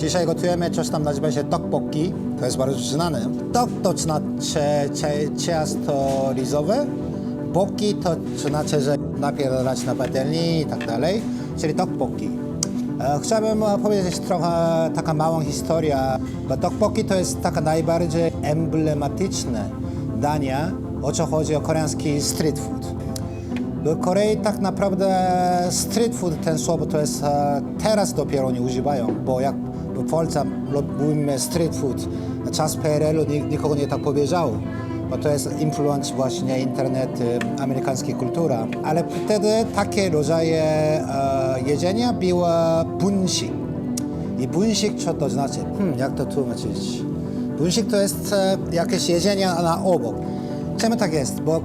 Dzisiaj gotujemy coś tam nazywa się tteokbokki. To jest bardzo znane. Tok to znaczy ciasto rizowe. Boki to znaczy, że napierdalać na patelni i tak dalej. Czyli tteokbokki. E, Chciałbym powiedzieć trochę taka małą historię, bo tteokbokki to jest taka najbardziej emblematyczne dania, o co chodzi o koreański street food. W Korei tak naprawdę street food ten słowo to jest e, teraz dopiero nie używają, bo jak w Polsce mówimy street food, czas PRL-u nik- nikogo nie tak powiedział, bo to jest influence właśnie internet, e, amerykańska kultura. Ale wtedy takie rodzaje e, jedzenia było bunsik. I bunsik co to znaczy? Hmm, jak to tłumaczyć? Bunsik to jest e, jakieś jedzenie na obok. Czemu tak jest? Bo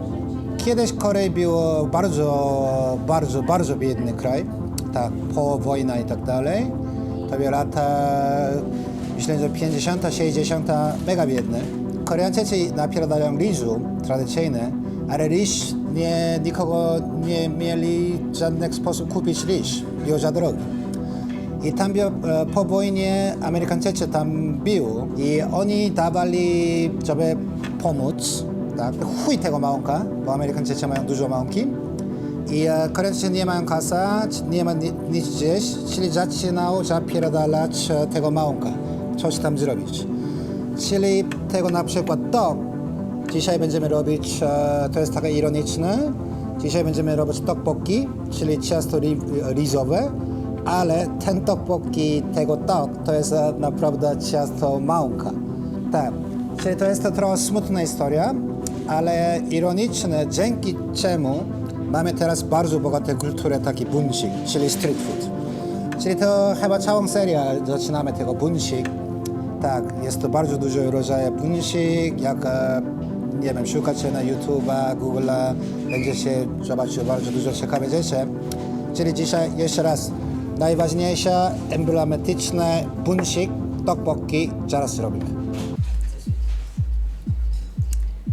kiedyś Korei było bardzo, bardzo, bardzo biedny kraj, tak, po wojna i tak dalej. Były lata, myślę, że 50, 60, mega biedne. Koreańczycy napierdalają ryżu tradycyjny, ale ryż nie, nikogo nie mieli w żaden sposób kupić ryż, było za drogi. I tam bio, e, po wojnie Amerykańczycy tam był i oni dawali, żeby pomóc, tak, chuj tego małonka, bo Amerykańczycy mają dużo małonki i e, Koreańczycy nie mają kasa, nie ma ni, nic gdzieś, czyli zaczynał zapierdalać e, tego małonka, coś tam zrobić. Czyli tego na przykład to, dzisiaj będziemy robić, e, to jest takie ironiczne, dzisiaj będziemy robić tteokbokki, czyli ciasto ri, rizowe, ale ten tteokbokki, tego tok, to jest naprawdę ciasto małka. Tak, czyli to jest to trochę smutna historia, ale ironiczne, dzięki czemu mamy teraz bardzo bogatą kulturę taki bunsik, czyli street food. Czyli to chyba całą serię zaczynamy tego bunsik. Tak, jest to bardzo dużo rodzajów bunsik, jak e, nie wiem, szukacie na YouTube'a, Google'a, będziecie zobaczyć bardzo dużo ciekawych rzeczy. Czyli dzisiaj jeszcze raz, najważniejsze, emblematyczne bunsik, tteokbokki, zaraz robimy.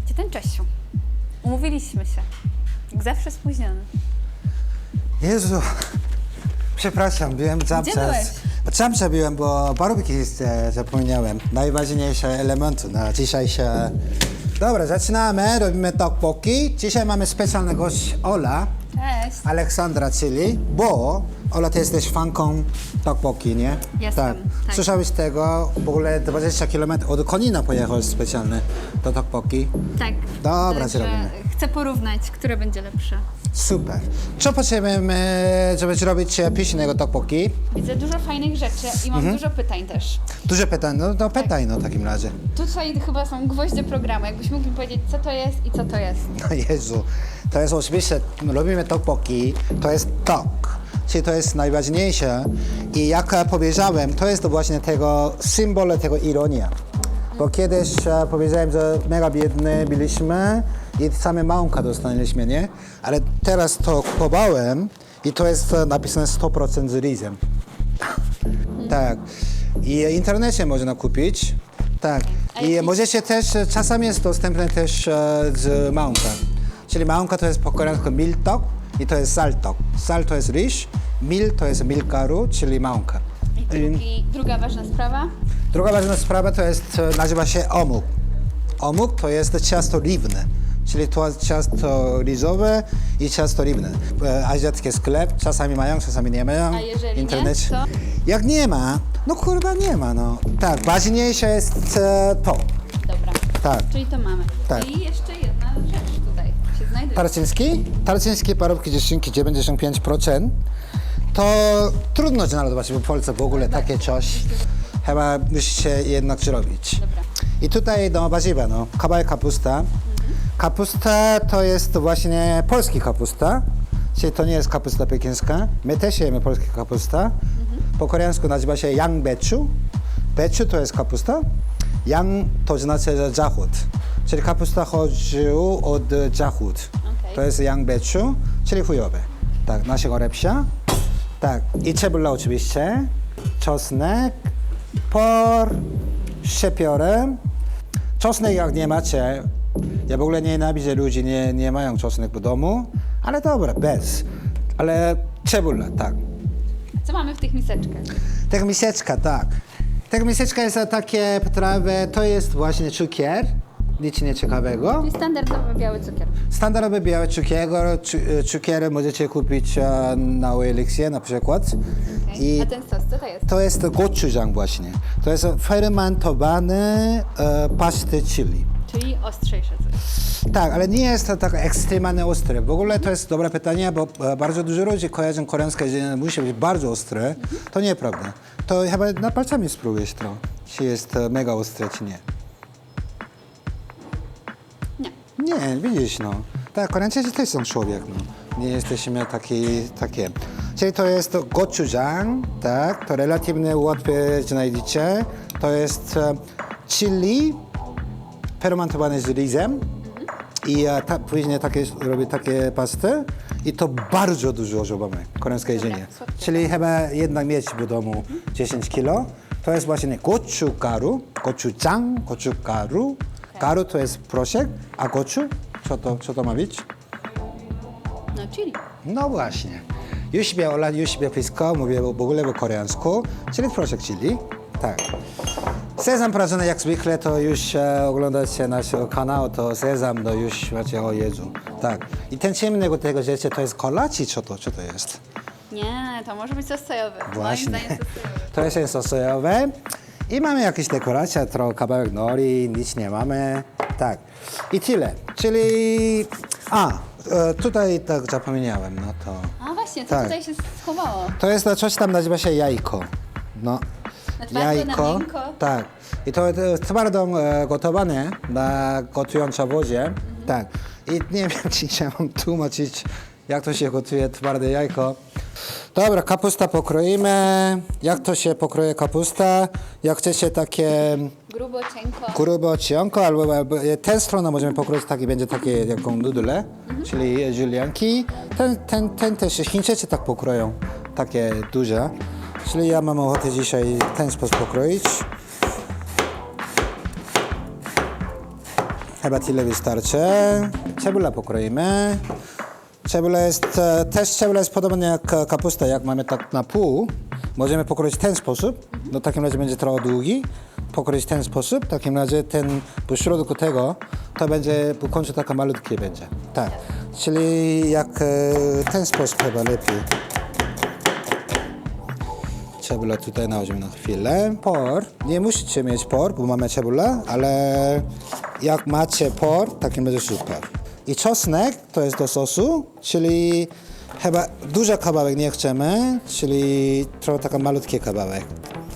Gdzie ten Czesiu? Umówiliśmy się. Jak zawsze spóźniony. Jezu, przepraszam, byłem Gdzie czas. byłeś? Sam byłem, bo parówki e, zapomniałem. Najważniejsze elementy na dzisiejsze... Dobra, zaczynamy, robimy tteokbokki. Dzisiaj mamy specjalny gość Ola, Cześć. Aleksandra, czyli, bo Ola, ty jesteś fanką tteokbokki, nie? Jestem, tak. Słyszałeś tego? W ogóle 20 km od Konina pojechałeś specjalnie do tteokbokki. Tak. Dobra, Także zrobimy. Chcę porównać, które będzie lepsze. Super. Co potrzebujemy, żeby zrobić pysznego tteokbokki? Widzę dużo fajnych rzeczy i mam Mhm. dużo pytań też. Duże pytanie, no, no pytaj no w takim razie. Tutaj chyba są gwoździe programu. Jakbyś mógł mi powiedzieć, co to jest i co to jest. No Jezu, to jest oczywiście, robimy tteokbokki, to jest tok, czyli to jest najważniejsze i jak powiedziałem, to jest właśnie tego symbol tego ironia. Bo kiedyś e, powiedziałem, że mega biedny byliśmy i same małonka dostaliśmy, nie? Ale teraz to kupowałem i to jest e, napisane 100% z ryzem. Tak. I w internecie można kupić. Tak. I możecie też, e, czasami jest dostępne też z małonka. Czyli małonka to jest po koreańsku miltok i to jest saltok. Sal to jest ryż, mil to jest milkaru, czyli małonka. I drugi, druga ważna sprawa. Druga ważna sprawa to jest, e, nazywa się omuk. Omuk to jest ciasto riwne, czyli to ciasto rizowe i ciasto riwne. E, Azjatycki sklep, czasami mają, czasami nie mają. A jeżeli w nie, to? Jak nie ma, no kurwa nie ma, no. Tak, ważniejsze jest e, to. Dobra. Tak. Czyli to mamy. Tak. I jeszcze jedna Tarczyński? Tarczyński parówki dziewczynki 95%. To trudno znaleźć w Polsce w ogóle takie coś. Chyba musicie jednak zrobić. I tutaj do warzywa, no, kawałek kapusta. Kapusta to jest właśnie polski kapusta, czyli to nie jest kapusta pekińska. My też jemy polski kapusta. Po koreańsku nazywa się yangbeczu. Beczu to jest kapusta. Yang to znaczy zachód. Czyli kapusta chodzi od zachód. To jest yangbeczu, czyli chujowe. Tak, naszego repsia. Tak, i cebula oczywiście, czosnek, por, szczepiorem. Czosnek jak nie macie, ja w ogóle nie nienawidzę ludzi, nie, nie mają czosnek w domu, ale dobra, bez. Ale cebula, tak. Co mamy w tych miseczkach? Tak miseczka, tak. Tak, miseczka jest takie potrawy, to jest właśnie cukier, nic nieciekawego. Czyli standardowy biały cukier. Standardowy biały cukier, cu- cukiery możecie kupić e, na Elixie na przykład. I A ten sos, co to jest? to jest gochujang właśnie. To jest fermentowany e, pasty chili. Czyli ostrzejsze coś. Tak, ale nie jest to tak ekstremalnie ostre. W ogóle to jest dobre pytanie, bo e, bardzo dużo ludzi kojarzą koreańskie jedzenie musi być bardzo ostre. To nieprawda. To chyba na palcami spróbujesz to, czy jest e, mega ostre, czy nie. Nie. Widzisz no. Tak, Koreańczycy też są człowiek, no. Nie jesteśmy taki, takie. Czyli to jest gochujang, tak, to relatywnie łatwo znajdziecie. To jest e, chili fermentowany z ryzem i e, ta, później takie, robię takie pasty i to bardzo dużo używamy, koreańskie jedzenie. Czyli chyba jednak mieć w domu 10 kilo. To jest właśnie gochugaru, gochujang, gochugaru. Garu to jest proszek, a gochu? Co to, co to ma być? No, chili. No właśnie. Już wie Ola, już wie wszystko, mówię w ogóle po koreańsku, czyli proszek chili. Tak. Sezam prażony jak zwykle, to już e, oglądacie nasz kanał, to sezam, no już macie, o Jezu. Tak. I ten ciemnego tego rzeczy to jest kola, czy co to, co to jest? Nie, to może być sos sojowy. Właśnie. Moim zdaniem sos sojowy. To jest sos sojowe. I mamy jakieś dekoracje, trochę kawałek nori, nic nie mamy. Tak. I tyle. Czyli... A, e, tutaj tak zapomniałem, no to... A właśnie, co Tak. tutaj się schowało? To jest to coś tam nazywa się jajko. No. Na twardo, na miękko? Tak. I to, jest twardo e, gotowane na gotującej wodzie. Tak. I nie wiem, czy mam tłumaczyć, jak to się gotuje twarde jajko. Dobra, kapusta pokroimy. Jak to się pokroje kapusta? Jak chcecie takie Grubo, cienko. grubo cienko, albo, albo tę stronę możemy pokroić tak i będzie takie jaką nudle, czyli julianki. Ten, ten, ten też Chińczycy tak pokroją, takie duże. Czyli ja mam ochotę dzisiaj w ten sposób pokroić. Chyba tyle wystarczy. Cebula pokroimy. Cebula jest, e, też cebula jest podobna jak kapusta, jak mamy tak na pół. Możemy pokroić w ten sposób, no w takim razie będzie trochę długi. Pokroić w ten sposób, w takim razie ten po środku tego, to będzie, po końcu taka malutkie będzie. Tak, czyli jak e, ten sposób chyba lepiej. Cebula tutaj nałożymy na chwilę. Por. Nie musicie mieć por, bo mamy cebulę, ale jak macie por, takim będzie super. I czosnek to jest do sosu, czyli chyba duży kawałek nie chcemy, czyli trochę taka malutki kawałek.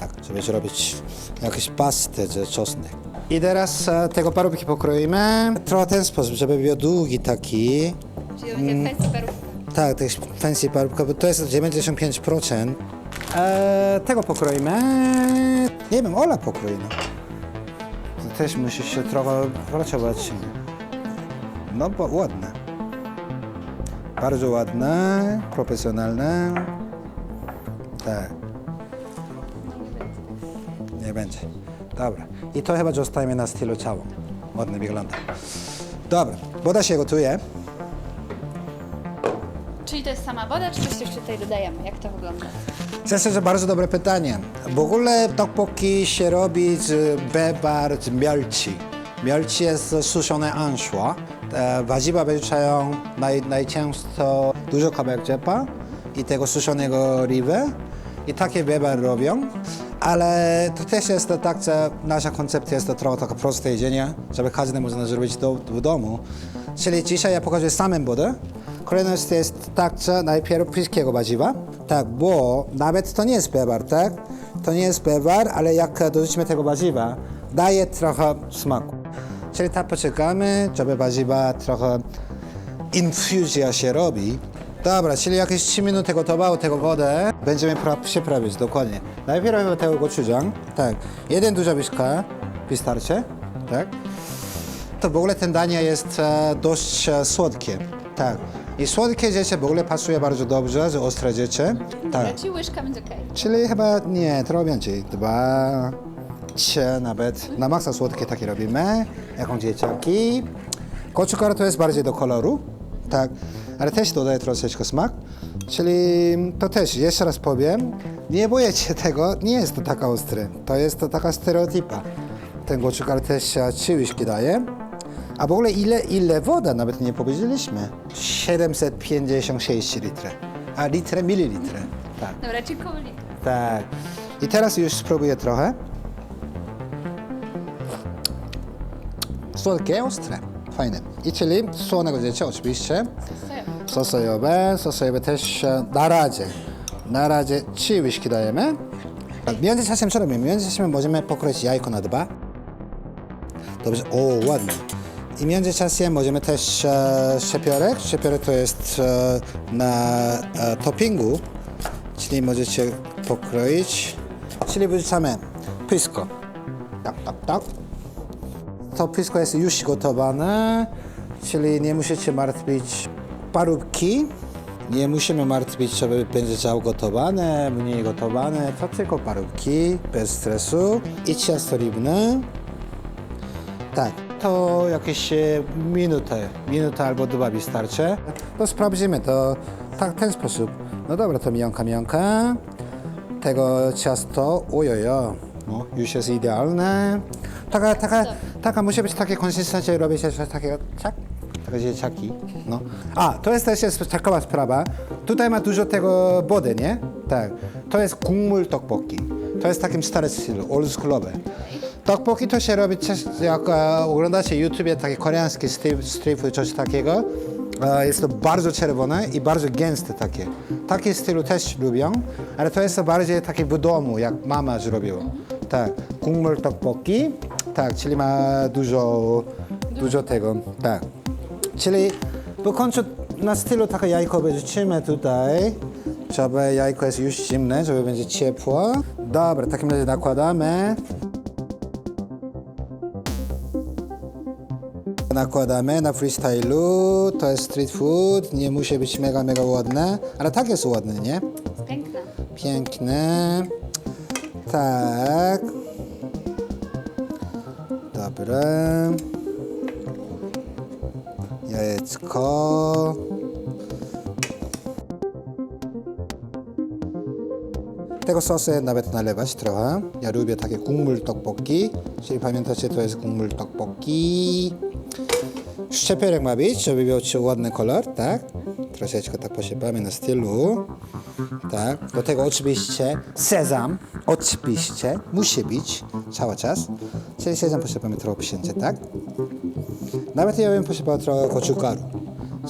Tak, żeby zrobić jakieś pasty z czosnek. I teraz e, tego parówki pokroimy trochę ten sposób, żeby był długi taki. Czyli będzie fancy parówka. Tak, to jest fancy parówka, bo to jest 95%. Eee, tego pokroimy. Nie wiem, Ola pokroimy. To też musi się trochę pracować. No, bo ładne. Bardzo ładne, profesjonalne. Tak. Nie będzie. Dobra. I to chyba zostajemy na stylu całą. Ładnie wygląda. Dobra, woda się gotuje. Czyli to jest sama woda, czy coś jeszcze tutaj dodajemy? Jak to wygląda? Zresztą to bardzo dobre pytanie. W ogóle tteokbokki się robi z bebar, z mielci. Mielci jest suszone anszła. E, Warzywa wyrzucają naj, najczęsto dużo kawałek ciepa i tego suszonego rybę. I takie bebar robią. Ale to też jest tak, że nasza koncepcja jest trochę takie proste jedzenie, żeby każdy można zrobić do, w domu. Czyli dzisiaj ja pokażę samym wodę. Kolejność jest tak, że najpierw wszystkiego warzywa. Tak, bo nawet to nie jest bewar, tak? To nie jest bewar, ale jak dorzucimy tego warzywa, daje trochę smaku. Czyli tak poczekamy, żeby warzywa trochę infuzja się robi. Dobra, czyli jakieś 3 minuty gotowało tego wodę. Będziemy pra- przyprawić, dokładnie. Najpierw tego gochujang. Tak, jeden duża łyżka wystarczy, tak? To w ogóle ten danie jest e, dość e, słodkie. Tak. I słodkie dzieci w ogóle pasuje bardzo dobrze, że ostre dzieci. Tak. Czyli łyżka będzie okej. Czyli chyba nie, trochę więcej. Dwa, trzy nawet. Na maksa słodkie takie robimy. Jaką dzieciaki. Kocukara to jest bardziej do koloru. Tak. Ale też dodaje troszeczkę smak. Czyli to też, jeszcze raz powiem, nie boję tego, nie jest to taka ostre. To jest to taka stereotypa. Ten goczukar też się łyżki daje. A w ogóle ile, ile woda, nawet nie powiedzieliśmy. 756 litry. A litry, mililitry. Tak. Dobra, czy koło litru? Tak. I teraz już spróbuję trochę. Słodkie, ostre. Fajne. I czyli słonego dziecię oczywiście. Sosojowe, sosojowe też e, na razie. Na razie trzy łyżki dajemy. Tak, W międzyczasie co robimy? W międzyczasie możemy pokroić jajko na dwa. Dobrze, o ładnie. I w międzyczasie możemy też e, szczepiorek. Szczepiorek to jest e, na e, toppingu, czyli możecie pokroić. Czyli wyrzucamy pysko. Tak, tak, tak. To pysko jest już gotowane, czyli nie musicie martwić parówki. Nie musimy martwić, czy będzie ciało gotowane, mniej gotowane. To tylko parówki, bez stresu. I ciasto rybne. Tak, to jakieś e, minutę, minutę albo dwa wystarczy. To sprawdzimy to tak, ten sposób. No dobra, to miąka, miąka. Tego ciasto, ojojo, no, już jest idealne. Taka, taka, taka musi być takie konsystencja, robić coś takiego, tak? Takie dzieciaki, no. A, to jest też jest ciekawa sprawa. Tutaj ma dużo tego wody, nie? Tak. To jest kumul tokboki. To jest takim starym stylu, oldschoolowy. Tokboki to się robi, jak e, oglądacie YouTube, taki koreański street, street food, coś takiego. E, jest to bardzo czerwone i bardzo gęste takie. Takie stylu też lubią, ale to jest bardziej takie w domu, jak mama zrobiła. Tak, kumul tokboki, tak, czyli ma dużo, dużo tego, tak. Czyli po końcu na stylu takie jajko wyrzucimy tutaj, żeby jajko jest już zimne, żeby będzie ciepło. Dobra, w takim razie nakładamy. Nakładamy na freestylu, to jest street food, nie musi być mega, mega ładne, ale tak jest ładne, nie? Piękne. Piękne. Tak. Dobre. Jajeczko. Tego sosu nawet nalewać trochę. Ja lubię takie kumul tokboki. Czyli pamiętacie, to jest kumul tokboki. Szczepierek ma być, żeby miał ładny kolor, tak? Troszeczkę tak posiepamy na stylu. Tak. Do tego oczywiście sezam, oczywiście, musi być cały czas. Czyli sezam posiepamy trochę psięcie, tak? Nawet ja bym posiepał trochę koczukaru,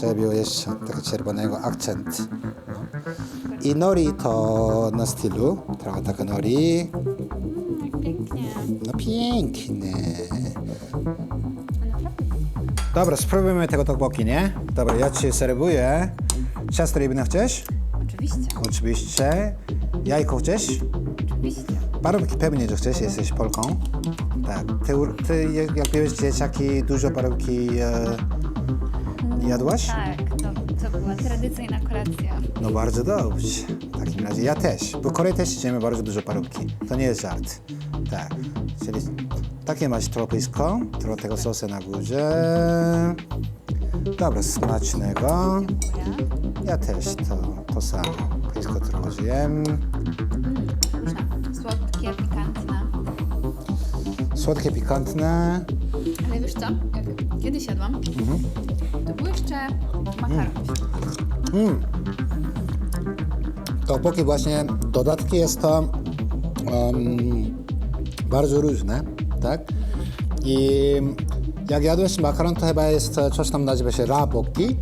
żeby był jeszcze taki czerwonego akcent. I nori to na stylu, trochę taka nori. Pięknie. No piękne. Dobra, spróbujmy tego tokboki, nie? Dobra, ja ci serwuję. Ciasto rybne chcesz? Oczywiście. Oczywiście. Jajko chcesz? Parówki pewnie, że chcesz, jesteś Polką. Tak. Ty, ty jak- jak byłeś dzieciaki, dużo parówki e, jadłaś? Tak, to, to była tradycyjna kolacja. No bardzo dobrze. W takim razie ja też. Bo w Korei też jemy bardzo dużo parówki. To nie jest żart. Tak. Czyli takie masz tropisko, trochę tego sosu na górze. Dobra, smacznego. Dziękuję. Ja też to, to samo. Pisko trochę zjem. Słodkie, pikantne. Ale wiesz co? Jak kiedyś jadłam, to był jeszcze makaron. To póki właśnie dodatki jest to em, bardzo różne, tak? I jak jadłeś makaron, to chyba jest coś tam nazywa się raboki.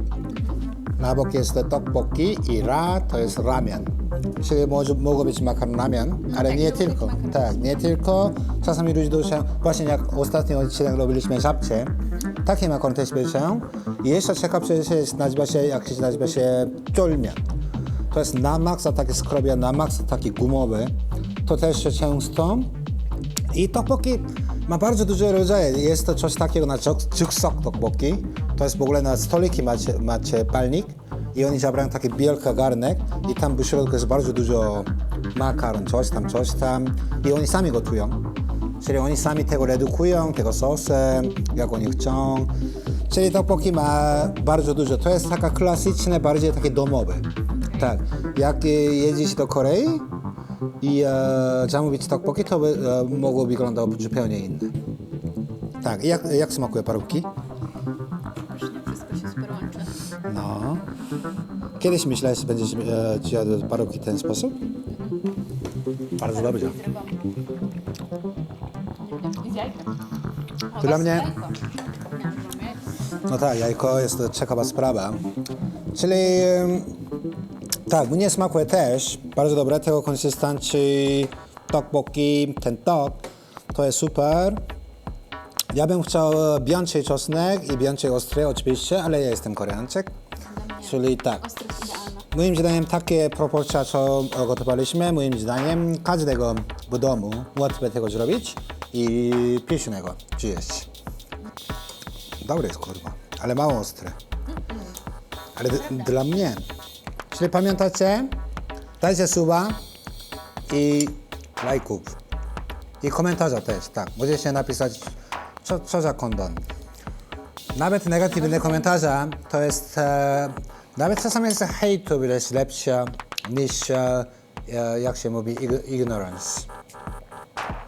Rabok jest tteokbokki i ra to jest ramen. Czyli może, mogło być makaron ramen, ale Tak, nie tylko. makaron. Tak, nie tylko. Czasami ludzie duszą, właśnie jak ostatni odcinek robiliśmy żabcie, takie makaron też piszą. I jeszcze ciekawsze jest, nazywa się, jak się nazywa się ciolmian. To jest na maksa takie skrobia, na maksa taki gumowy. To też się często. I tteokbokki ma bardzo dużo rodzajów. Jest to coś takiego na juksok tteokbokki. To jest w ogóle na stoliki macie, macie palnik i oni zabrają taki wielki garnek i tam w środku jest bardzo dużo makaron, coś tam, coś tam i oni sami gotują. Czyli oni sami tego redukują, tego sosem, jak oni chcą. Czyli tteokbokki ma bardzo dużo. To jest taka klasyczne, bardziej takie domowe. Tak, jak jedziecie do Korei i e, zamówić tteokbokki, to e, mogło wyglądać zupełnie inne. Tak, jak, jak smakuje parówki? Kiedyś myślałeś, że będziesz e, jadł parówki w ten sposób? Bardzo dobrze. Z jajkiem. O, Dla was mnie- jajko. No tak, jajko jest to ciekawa sprawa. Czyli em, tak, mnie smakuje też bardzo dobre tego konsystencji tteokbokki, ten tok, to jest super. Ja bym chciał więcej czosnek i więcej ostry oczywiście, ale ja jestem Koreańczyk, czyli tak. Ostrość idealna. Moim zdaniem takie proporcje, co gotowaliśmy, moim zdaniem każdego w domu łatwe tego zrobić i pysznego zjeść. Dobre jest kurwa, ale mało ostre. Ale d- dla mnie. Czyli pamiętacie? Dajcie suba i lajków. I komentarza też, tak. Możecie napisać, co, co za kondon. Nawet negatywne komentarze to jest, e, nawet czasami jest hejt to jest lepsze niż, e, e, jak się mówi, ig- ignorance.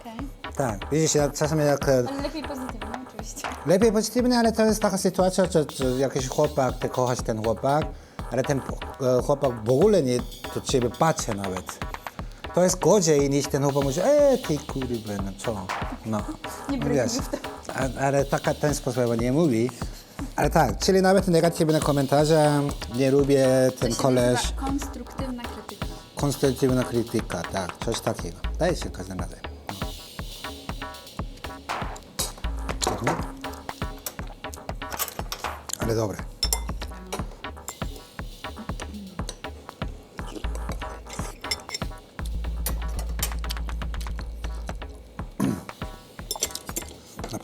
Okej. Tak, widzicie, czasami jak e, Ale lepiej pozytywnie, oczywiście. Lepiej pozytywnie, ale to jest taka sytuacja, że, że jakiś chłopak, ty kochasz ten chłopak, ale ten e, chłopak w ogóle nie do ciebie patrzy nawet. To jest gorzej niż ten chłopak mówi, e ty kurwa, no co? No, Nie brnij wiesz, w to. Ale taka ten sposób nie mówi. Ale tak, czyli nawet negatywne komentarze, nie lubię ten się nazywa konstruktywna krytyka. konstruktywna krytyka, tak, coś takiego. Dajcie każdym razem. Mhm. Ale dobre.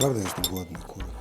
Naprawdę jestem głodny, kurwa.